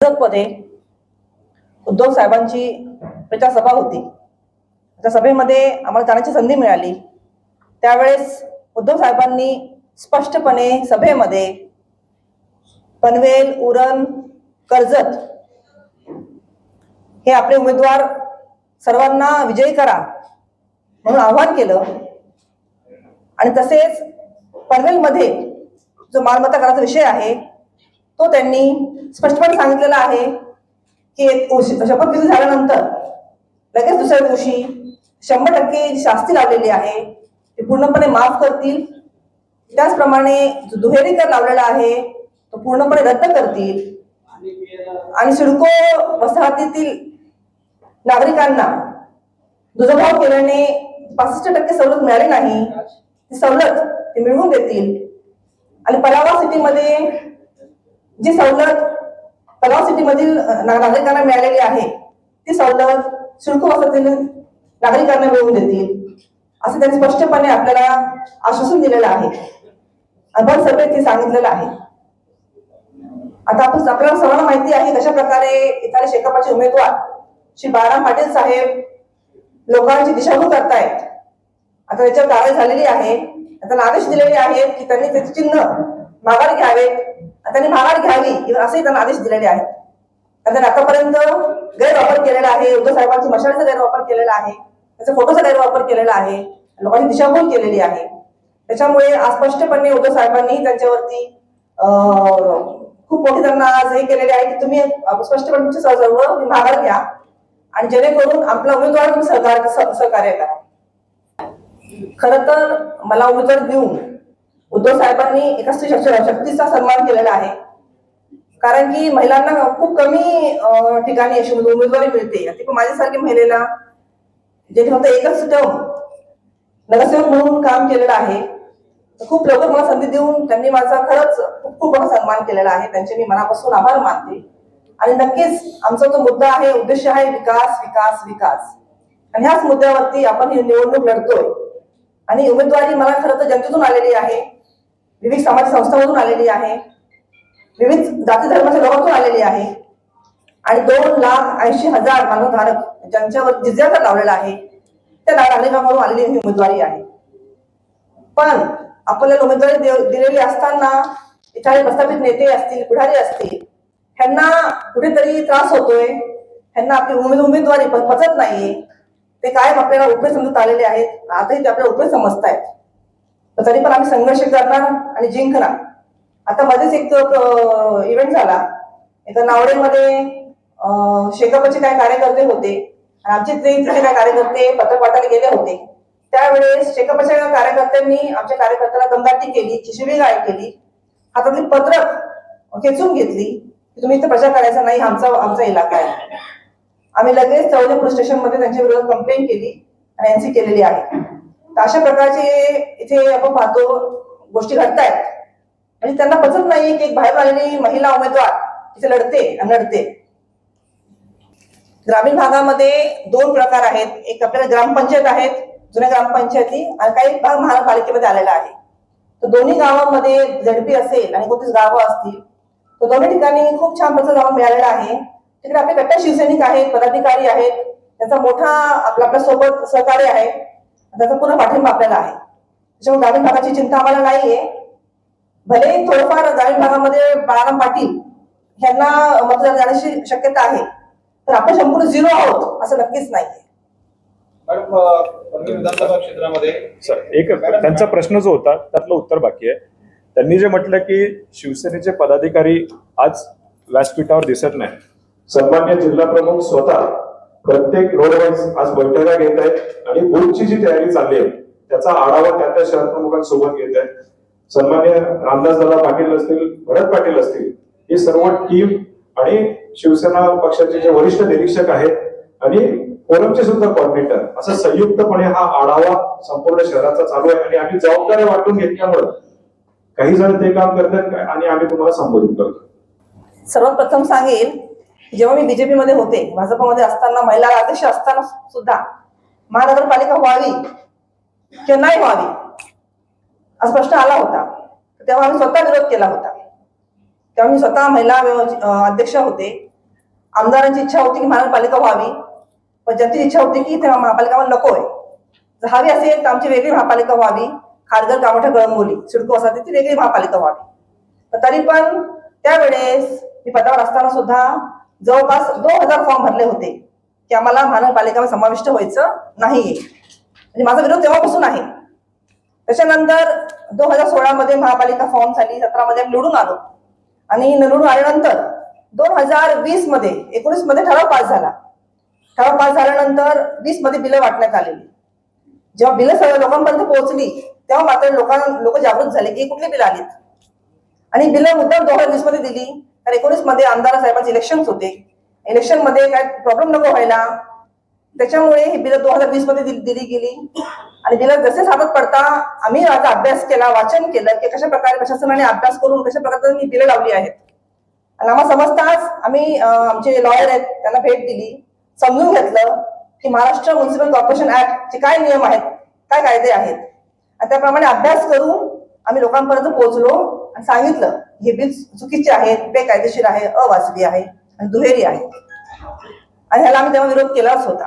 मध्ये उद्धव साहेबांची प्रचारसभा होती. त्या सभेमध्ये आम्हाला जाण्याची संधी मिळाली. त्यावेळेस उद्धव साहेबांनी स्पष्टपणे सभेमध्ये पनवेल उरण कर्जत हे आपले उमेदवार सर्वांना विजयी करा म्हणून आव्हान केलं. आणि तसेच पनवेलमध्ये जो मालमत्ता कराचा विषय आहे तो त्यांनी स्पष्टपणे सांगितलेला आहे की एक शपथविधी झाल्यानंतर लगेच दुसऱ्या दिवशी शंभर टक्के शास्ती लावलेली आहे ते पूर्णपणे माफ करतील. त्याचप्रमाणे जो दुहेरी कर लावलेला आहे तो पूर्णपणे रद्द करतील. आणि सिडको वसाहतीतील नागरिकांना दुजाभाव केल्याने पासष्ट टक्के सवलत मिळाली नाही ती सवलत ते मिळवून देतील. आणि पलावा सिटीमध्ये जी सवलत तलाव सिटी मधील ना- नागरिकांना मिळालेली आहे ती सवलत शुल्क वसतील नागरिकांना मिळवून देतील असं त्यांनी स्पष्टपणे आपल्याला आश्वासन दिलेलं आहे. अनुभव सभेत ते सांगितलेलं आहे. आता आपण आपल्याला सर्वांना माहिती आहे कशा प्रकारे एखाद्या शेकापाचे उमेदवार श्री बारा पाटील साहेब लोकांची दिशाभूल करतायत. आता त्याच्यावर कारवाई झालेली आहे. आता आदेश दिलेले आहेत की त्यांनी त्याचे चिन्ह माघार घ्यावे त्यांनी माघार घ्यावी. असेही त्यांना आदेश दिलेले आहेत. कारण त्यांनी आतापर्यंत गैरवापर केलेला आहे. उद्धव साहेबांची मशालीचा गैरवापर केलेला आहे. त्याचा फोटोचा गैरवापर केलेला आहे. लोकांची दिशाभूल केलेली आहे. त्याच्यामुळे अस्पष्टपणे स्पष्टपणे उद्धव साहेबांनी त्यांच्यावरती खूप मोठे त्यांना आज हे केलेले आहे की तुम्ही स्पष्टपणे तुमचे सर्व माघार घ्या. आणि जेणेकरून आपला उमेदवार तुम्ही सहकार्य करा. खर तर मला उमेदवार देऊन उद्धव साहेबांनी एका स्त्री शक्तीचा सन्मान केलेला आहे. कारण की महिलांना खूप कमी ठिकाणी अशी म्हणजे उमेदवारी मिळते. पण माझ्यासारखी महिलेला जे फक्त एकच टर्म नगरसेवक म्हणून काम केलेलं आहे. तर खूप लवकर मला संधी देऊन त्यांनी माझा खरंच खूप खूप मोठा सन्मान केलेला आहे. त्यांचे मी मनापासून आभार मानते. आणि नक्कीच आमचा जो मुद्दा आहे उद्देश आहे विकास विकास विकास. आणि ह्याच मुद्द्यावरती आपण ही निवडणूक लढतोय. आणि उमेदवारी मला खरं तर जनतेतून आलेली आहे. विविध सामाजिक संस्थांमधून आलेली आहे. विविध जाती धर्माच्या लोकांतून आलेली आहे. आणि दोन लाख ऐंशी हजार मानवधारक ज्यांच्यावर जिज्या लावलेला आहे त्या नागरिकांकडून आलेली ही उमेदवारी आहे. पण आपल्याला उमेदवारी दे- दिलेली असताना इथले प्रस्थापित नेते असतील पुढारी असतील ह्यांना कुठेतरी त्रास होतोय. ह्यांना आपली उमेद उमेदवारी पचत नाहीये ते कायम आपल्याला उपयोग समजत आलेले आहेत. आताही ते आपल्याला उपयोग समजतायत. तर तरी पण आम्ही संघर्ष करणार. आणि जिंकणार आता मध्येच एक इव्हेंट झाला. एका नावडेमध्ये शेकापचे काय कार्यकर्ते होते. आणि आमचे तिथे काय कार्यकर्ते पत्रपाठाला गेले होते. त्यावेळेस शेकापच्या कार्यकर्त्यांनी आमच्या कार्यकर्त्याला गंगाटी केली शिशिवीगाळ केली. हातातली पत्रक खेचून घेतली की तुम्ही इथे प्रचार करायचा नाही आमचा आमचा इलाका आहे. आम्ही लगेच चौले पोलीस स्टेशनमध्ये त्यांच्या विरोधात कंप्लेंट केली आणि एनसी केलेली आहे. तर अशा प्रकारचे इथे आपण पाहतो गोष्टी घडतायत. म्हणजे त्यांना पचत नाही की एक बाहेर आलेली महिला उमेदवार तिथे लढते आणि लढते. ग्रामीण भागामध्ये दोन प्रकार आहेत. एक आपल्याला ग्रामपंचायत आहेत जुन्या ग्रामपंचायती आणि काही भाग महानगरपालिकेमध्ये आलेला आहे. तर दोन्ही गावांमध्ये झडपी असेल आणि कोणतीच गावं असतील तर दोन्ही ठिकाणी खूप छान प्रतिसाद मिळालेला आहे. तिकडे आपले कट्टर शिवसैनिक आहेत पदाधिकारी आहेत. त्याचा मोठा आपला आपल्यासोबत सहकार्य आहे. त्याचा पूर्ण पाठिंबा आपल्याला आहे. त्याच्यामुळे ग्रामीण भागाची चिंता आम्हाला नाहीये. भले थोडंफार ग्रामीण भागामध्ये बाळाराम पाटील यांना मतदान जाण्याची शक्यता आहे तर आपण संपूर्ण झिरो आहोत असं नक्कीच नाहीये. विधानसभा क्षेत्रामध्ये सर एक त्यांचा प्रश्न जो होता त्यातलं उत्तर बाकी आहे. त्यांनी जे म्हटलं की शिवसेनेचे पदाधिकारी आज व्यासपीठावर दिसत नाही. सन्मान्य जिल्हा प्रमुख स्वतः प्रत्येक रोड वाईज आज बैठका घेत आहेत आणि बूथची जी तयारी चालली आहे त्याचा आढावा त्या त्या शहर प्रमुखांसोबत घेत आहेत. सन्मान्य रामदास दादा पाटील असतील भरत पाटील असतील ही सर्व टीम आणि शिवसेना पक्षाचे जे वरिष्ठ निरीक्षक आहेत आणि फोरमचे सुद्धा कॉर्डिनेटर असं संयुक्तपणे हा आढावा संपूर्ण शहराचा चालू आहे आणि आम्ही जबाबदाऱ्या वाटून घेतल्यामुळे काही जण ते काम करतात आणि आम्ही तुम्हाला संबोधित करतो. सर्वात प्रथम सांगेल जेव्हा मी बीजेपी मध्ये होते भाजपमध्ये असताना महिला अध्यक्ष असताना सुद्धा महानगरपालिका व्हावी किंवा नाही व्हावी. असा प्रश्न आला होता. तेव्हा आम्ही स्वतः विरोध केला होता. तेव्हा मी स्वतः महिला व्यव- अध्यक्ष होते. आमदारांची इच्छा होती की महानगरपालिका व्हावी. पण जनतेची इच्छा होती की तेव्हा महापालिका नको आहे जर हवी असेल तर आमची वेगळी महापालिका व्हावी. खारघर कामोठा गळमोली सिडको असा ती वेगळी महापालिका व्हावी. तरी पण त्यावेळेस मी पदावर असताना सुद्धा जवळपास दोन हजार फॉर्म भरले होते. की आम्हाला महानगरपालिकामध्ये समाविष्ट व्हायचं नाहीये. म्हणजे माझा विरोध तेव्हापासून आहे. त्याच्यानंतर दोन हजार सोळा मध्ये महापालिका फॉर्म झाली सतरा मध्ये निवडून आलो. आणि निवडून आल्यानंतर दोन हजार वीसमध्ये एकोणीसमध्ये ठराव पास झाला. ठराव पास झाल्यानंतर वीसमध्ये बिलं वाटण्यात आलेली. जेव्हा बिलं सगळ्या लोकांपर्यंत पोहोचली तेव्हा मात्र लोकांना लोक जागृत झाले की कुठली बिलं आलीत. आणि बिलं मुद्दा दोन हजार वीसमध्ये दिली. तर एकोणीसमध्ये आमदार साहेबांचे इलेक्शन होते. इलेक्शनमध्ये काय प्रॉब्लेम नको व्हायला. त्याच्यामुळे ही बिलं दोन हजार वीसमध्ये दिली गेली. आणि बिलं जसे सादर पडता आम्ही माझा अभ्यास केला वाचन केलं की कशा प्रकारे प्रशासनाने अभ्यास करून कशा प्रकारे मी बिलं लावली आहेत. आणि आम्हाला समजताच आम्ही आमचे लॉयर आहेत त्यांना भेट दिली समजून घेतलं की महाराष्ट्र म्युन्सिपल कॉर्पोरेशन ऍक्ट चे काय नियम आहेत काय कायदे आहेत. आणि त्याप्रमाणे अभ्यास करून आम्ही लोकांपर्यंत पोहोचलो आणि सांगितलं हे बिल चुकीचे आहेत बेकायदेशीर आहे अवाजवी आहे आणि दुहेरी आहे. आणि ह्याला आम्ही तेव्हा विरोध केलाच होता.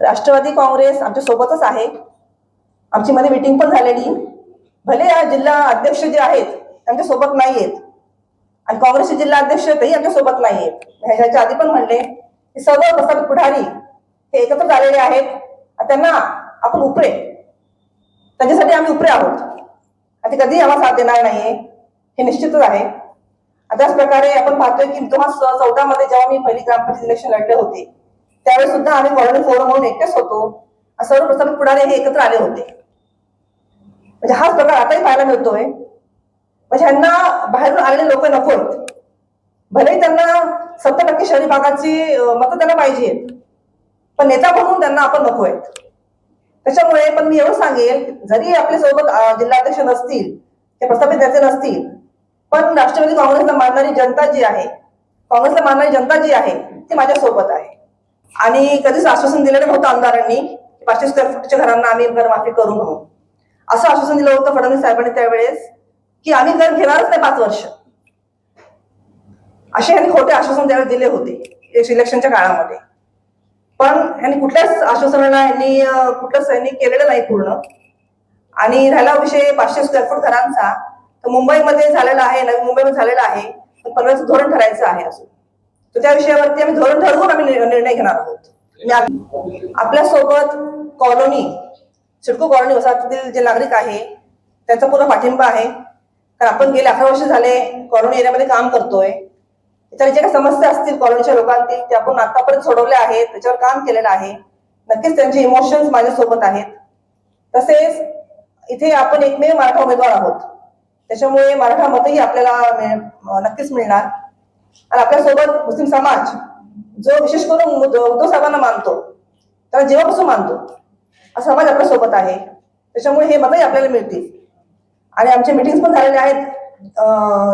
राष्ट्रवादी काँग्रेस आमच्या सोबतच आहे. आमची मध्ये मिटिंग पण झालेली. भले या जिल्हा अध्यक्ष जे आहेत त्यांच्यासोबत नाही आहेत. आणि काँग्रेसचे जिल्हा अध्यक्ष तेही आमच्यासोबत नाही आहेत. ह्याच्या आधी पण म्हणले की सर्व प्रस्थापित पुढारी हे एकत्र झालेले आहेत. त्यांना आपण उपरे. त्यांच्यासाठी आम्ही उपरे आहोत. आणि ते कधीही आम्हाला साथ देणार नाहीये. हे निश्चितच आहे. त्याच प्रकारे आपण पाहतोय की दोन हजार चौदा मध्ये जेव्हा मी पहिली ग्रामपंचायत इलेक्शन लढले होते त्यावेळेस सुद्धा आम्ही कॉलनी फोरम म्हणून एकटेच होतो. सर्व प्रथम पुढारे हे एकत्र आले होते. म्हणजे हाच प्रकार आताही पाहायला मिळतोय. म्हणजे ह्यांना बाहेरून आलेले लोक नको आहेत भलेही त्यांना सत्तर टक्के शहरी भागाची मतं त्यांना पाहिजे पण नेता म्हणून त्यांना आपण नको आहेत. त्याच्यामुळे पण मी एवढं सांगेल जरी आपल्यासोबत जिल्हाध्यक्ष नसतील ते प्रस्थापित नेते नसतील पण राष्ट्रवादी काँग्रेसला मानणारी जनता जी आहे काँग्रेसला मानणारी जनता जी आहे ती माझ्या सोबत आहे. आणि कधीच आश्वासन दिलेलं नव्हतं आमदारांनी पाचशे स्क्वेअर फुटच्या घरांना आम्ही घरमाफी करू म्हणून. असं आश्वासन दिलं होतं फडणवीस साहेबांनी त्यावेळेस की आम्ही घर घेणारच नाही पाच वर्ष. असे ह्यांनी खोटे आश्वासन त्यावेळेस दिले होते इलेक्शनच्या काळामध्ये. पण ह्यांनी कुठल्याच आश्वासनाला यांनी कुठलंच यांनी केलेलं नाही पूर्ण. आणि राहिला विषय पाचशे स्क्वेअर फूट घरांचा तर मुंबईमध्ये झालेला आहे नवी मुंबईमध्ये झालेला आहे पण पनवेलचं धोरण ठरायचं आहे अजून. तर त्या विषयावरती आम्ही धोरण ठरवून आम्ही निर्णय घेणार आहोत. म्हणजे आपल्यासोबत आपल्यासोबत कॉलनी सिडको कॉलनी वसाहतीतील जे नागरिक आहे त्यांचा पूर्ण पाठिंबा आहे. कारण आपण गेले अकरा वर्ष झाले कॉलनी एरियामध्ये काम करतोय. इतर जे काही समस्या असतील कॉलनीच्या लोकांतील ते आपण आतापर्यंत सोडवल्या आहेत. त्याच्यावर काम केलेलं आहे. नक्कीच त्यांचे इमोशन्स माझ्यासोबत आहेत. तसेच इथे आपण एकमेव मराठा उमेदवार आहोत. त्याच्यामुळे मराठा मतही आपल्याला नक्कीच मिळणार. आणि आपल्यासोबत मुस्लिम समाज जो विशेष करून उद्धव साहेबांना मानतो त्याला जेव्हापासून मानतो हा समाज आपल्यासोबत आहे त्याच्यामुळे हे मतही आपल्याला मिळतील आणि आमचे मिटिंग्स पण झालेले आहेत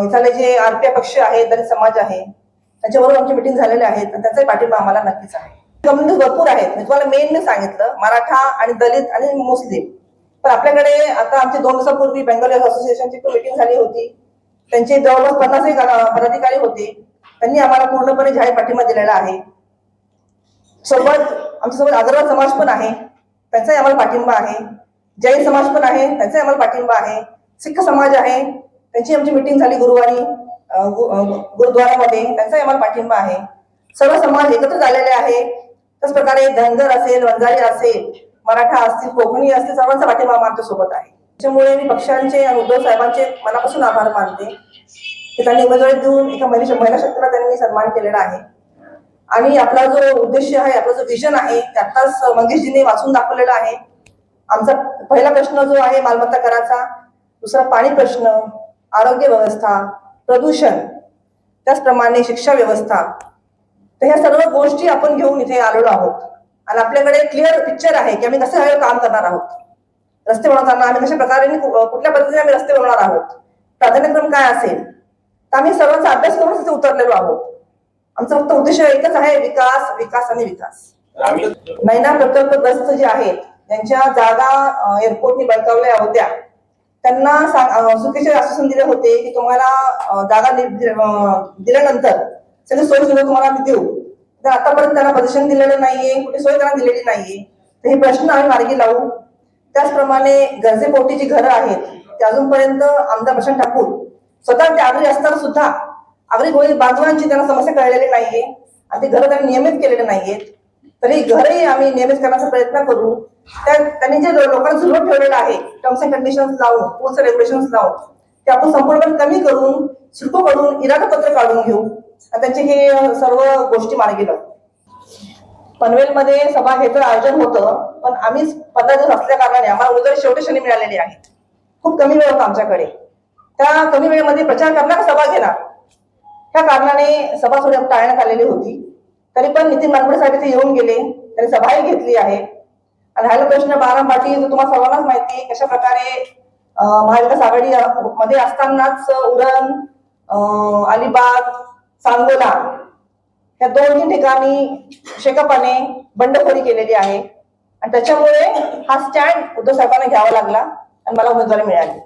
इथले जे आरपीआय पक्ष आहे दलित समाज आहे त्यांच्याबरोबर आमचे मिटिंग झालेले आहेत आणि त्याचाही पाठिंबा आम्हाला नक्कीच आहे। कम्युनिटी भरपूर आहेत मी तुम्हाला मेन मी सांगितलं मराठा आणि दलित आणि मुस्लिम। पण आपल्याकडे आता आमची दोन दिवसापूर्वी बेंगॉल असोसिएशनची मिटिंग झाली होती. त्यांचे जवळपास पन्नास पदाधिकारी होते. त्यांनी आम्हाला पूर्णपणे जाहीर पाठिंबा दिलेला आहे. सोबत आमच्यासोबत अग्रवाल समाज पण आहे. त्यांचाही आम्हाला पाठिंबा आहे. जैन समाज पण आहे. त्यांचाही आम्हाला पाठिंबा आहे. सिख समाज आहे. त्यांची आमची मिटिंग झाली गुरुवारी गुरुद्वारामध्ये. त्यांचाही आम्हाला पाठिंबा आहे. सर्व समाज एकत्र झालेले आहे. त्याच प्रकारे धनगर असेल वंजारी असेल मराठा असतील कोकणी असतील सर्वांचा पाठिंबा आमच्यासोबत आहे. त्याच्यामुळे मी पक्षांचे आणि उद्धव साहेबांचे मनापासून आभार मानते. त्यांनी उमेदवारी देऊन एका महिला महिला शक्तीला त्यांनी सन्मान केलेला आहे. आणि आपला जो उद्देश आहे आपला जो विजन आहे त्यातलाच मंगेशजींनी वाचून दाखवलेला आहे. आमचा पहिला प्रश्न जो आहे मालमत्ता कराचा. दुसरा पाणी प्रश्न. आरोग्य व्यवस्था. प्रदूषण. त्याचप्रमाणे शिक्षा व्यवस्था. तर ह्या सर्व गोष्टी आपण घेऊन इथे आलेलो आहोत. आणि आपल्याकडे क्लिअर पिक्चर आहे की आम्ही कसं हे काम करणार आहोत. रस्ते बनवताना आम्ही कशा प्रकारे कुठल्या पद्धतीने आम्ही रस्ते बनवणार आहोत. प्राधान्यक्रम काय असेल? आम्ही सर्वांचा अभ्यास करून तिथे उतरलेलो आहोत. आमचा फक्त उद्देश एकच आहे विकास विकास आणि विकास. नैना प्रकल्पग्रस्त जे आहेत त्यांच्या जागा एअरपोर्टनी बळकावल्या होत्या त्यांना चुकीचे आश्वासन दिले होते की तुम्हाला जागा दिल्यानंतर सगळी सोय सुविधा तुम्हाला आम्ही देऊ. तर आतापर्यंत त्यांना पोझिशन दिलेलं नाहीये कुठे सोय त्यांना दिलेली नाहीये. तर हे प्रश्न आम्ही मार्गी लावू. त्याचप्रमाणे गरजेपोटी जी घरं आहेत ते अजूनपर्यंत आमदार प्रशांत ठाकूर स्वतः ते आगरी असताना सुद्धा आगरी गोळी बांधवांची त्यांना समस्या कळलेली नाहीये आणि ते घरं त्यांनी नियमित केलेले नाहीयेत. तरी घरही आम्ही नियमित करण्याचा प्रयत्न करू. त्या त्यांनी जे लोकांना झुलवून ठेवलेलं आहे टर्म्स अँड कंडिशन लावून रूल्स रेग्युलेशन लावून ते आपण संपूर्णपणे कमी करून सिडको करून इरादपत्र काढून घेऊ. आणि त्यांचे हे सर्व गोष्टी मार्गी लावू. पनवेलमध्ये सभा घेतलं आयोजन होतं पण आम्ही पंधरा दिवस असल्या कारणाने आम्हाला उदर शेवटी शनी मिळालेली आहे. खूप कमी वेळ होता आमच्याकडे. त्या कमी वेळेमध्ये प्रचार करणार सभा घेणार. त्या कारणाने सभा थोडी टाळण्यात आलेली होती. तरी पण नितीन नागपुडे साहेब इथे येऊन गेले. त्यांनी सभाही घेतली आहे. आणि राहिला प्रश्न बाराम पाटील तुम्हाला सर्वांनाच माहिती कशा प्रकारे महाविकास आघाडी मध्ये असतानाच उरण अलिबाग सांगोला ह्या दोन तीन ठिकाणी शेकपाने बंडखोरी केलेली आहे. आणि त्याच्यामुळे हा स्टँड उद्धव साहेबांना घ्यावा लागला आणि मला उमेदवारी मिळाली.